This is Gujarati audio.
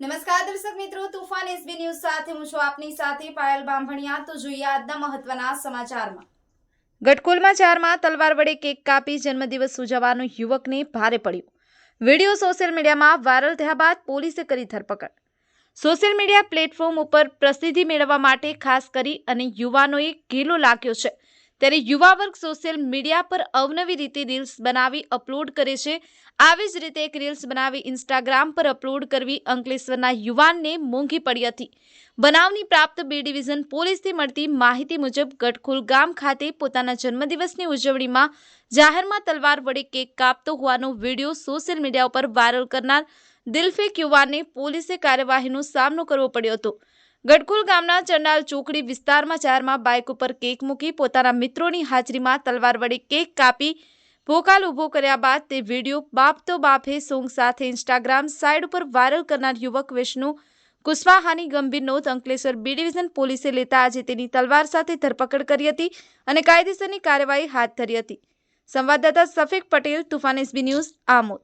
નમસ્કાર દર્શક મિત્રો, તુફાન એસબી ન્યૂઝ સાથે હું છું આપની સાથે પાયલ બાંભણિયા. તો જોઈએ આજના મહત્વના સમાચારમાં. ગટકુલમાં ચારમાં તલવાર વડે કેક કાપી જન્મદિવસ ઉજવવાનો યુવકને ભારે પડ્યું. વીડિયો સોશિયલ મીડિયામાં વાયરલ થયા બાદ પોલીસે કરી ધરપકડ. સોશિયલ મીડિયા પ્લેટફોર્મ ઉપર પ્રસિદ્ધિ મેળવવા માટે ખાસ કરી અને યુવાનોએ ઘેલો લાગ્યો છે. ત્યારે યુવા વર્ગ સોશિયલ મીડિયા પર અવનવી રીતે રીલ્સ બનાવી અપલોડ કરે છે. આવી જ રીતે એક રીલ્સ બનાવી ઇન્સ્ટાગ્રામ પર અપલોડ કરવી અંકલેશ્વરના યુવાનને મોંઘી પડી હતી. બનાવની પ્રાપ્ત બી ડિવિઝન પોલીસથી મળતી માહિતી મુજબ ગટખુલ ગામ ખાતે પોતાના જન્મદિવસની ઉજવણીમાં જાહેરમાં તલવાર વડે કેક કાપતો હોવાનો વીડિયો સોશિયલ મીડિયા ઉપર વાયરલ કરનાર દિલફેક યુવાનને પોલીસે કાર્યવાહીનો સામનો કરવો પડ્યો હતો. ગડકુલ ગામના ચંડાલ ચોકડી વિસ્તારમાં ચારમાં બાઇક ઉપર કેક મૂકી પોતાના મિત્રોની હાજરીમાં તલવાર વડે કેક કાપી ભોકાલ ઊભો કર્યા બાદ તે વીડિયો બાપ તો બાપે સોંગ સાથે ઇન્સ્ટાગ્રામ સાઇડ ઉપર વાયરલ કરનાર યુવક વિષ્ણુ કુશવાહાની ગંભીર નોંધ અંકલેશ્વર બી ડિવિઝન પોલીસે લેતા આજે તેની તલવાર સાથે ધરપકડ કરી હતી અને કાયદેસરની કાર્યવાહી હાથ ધરી હતી. સંવાદદાતા સફીક પટેલ, તુફાન એસબી ન્યૂઝ, આમોદ.